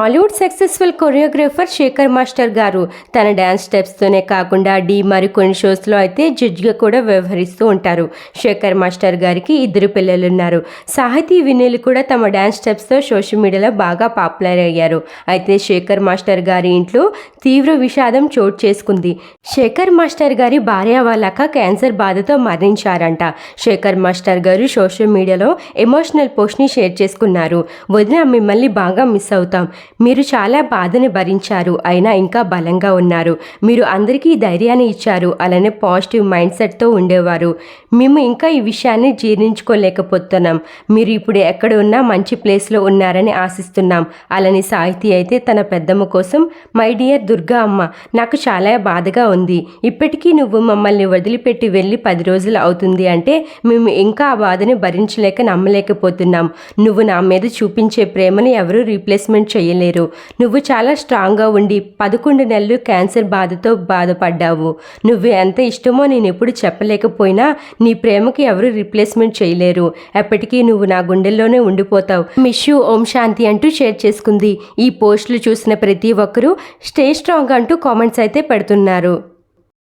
Hollywood successful choreographer Shekhar master garu తన dance స్టెప్స్తోనే కాకుండా D మరికొన్ని షోస్లో అయితే జడ్జిగా కూడా వ్యవహరిస్తూ ఉంటారు. శేఖర్ మాస్టర్ గారికి ఇద్దరు పిల్లలు ఉన్నారు. సాహితీ వినీలు కూడా తమ డ్యాన్స్ స్టెప్స్తో సోషల్ మీడియాలో బాగా పాపులర్ అయ్యారు. అయితే శేఖర్ మాస్టర్ గారి ఇంట్లో తీవ్ర విషాదం చోటు చేసుకుంది. శేఖర్ మాస్టర్ గారి భార్య వాళ్ళక క్యాన్సర్ బాధతో మరణించారంట. శేఖర్ మాస్టర్ గారు సోషల్ మీడియాలో ఎమోషనల్ పోస్ట్ని షేర్ చేసుకున్నారు. వదిన మిమ్మల్ని బాగా మిస్ అవుతాం. మీరు చాలా బాధని భరించారు అయినా ఇంకా బలంగా ఉన్నారు. మీరు అందరికీ ధైర్యాన్ని ఇచ్చారు అలానే పాజిటివ్ మైండ్ సెట్తో ఉండేవారు. మేము ఇంకా ఈ విషయాన్ని జీర్ణించుకోలేకపోతున్నాం. మీరు ఇప్పుడు ఎక్కడ ఉన్నా మంచి ప్లేస్లో ఉన్నారని ఆశిస్తున్నాం. అలానే సాహితీ అయితే తన పెద్దమ్మ కోసం మై డియర్ దుర్గా అమ్మ నాకు చాలా బాధగా ఉంది. ఇప్పటికీ నువ్వు మమ్మల్ని వదిలిపెట్టి వెళ్ళి పది రోజులు అవుతుంది అంటే మేము ఇంకా ఆ బాధని భరించలేక నమ్మలేకపోతున్నాం. నువ్వు నా మీద చూపించే ప్రేమని ఎవరూ రీప్లేస్మెంట్ చేయలేరు. నువ్వు చాలా స్ట్రాంగ్గా ఉండి పదకొండు నెలలు క్యాన్సర్ బాధతో బాధపడ్డావు. నువ్వు ఎంత ఇష్టమో నేను ఎప్పుడు చెప్పలేకపోయినా నీ ప్రేమకి ఎవరు రీప్లేస్మెంట్ చేయలేరు. ఎప్పటికీ నువ్వు నా గుండెల్లోనే ఉండిపోతావు. మిషు ఓం శాంతి అంటూ షేర్ చేసుకుంది. ఈ పోస్టులు చూసిన ప్రతి ఒక్కరూ స్టే స్ట్రాంగ్ అంటూ కామెంట్స్ అయితే పెడుతున్నారు.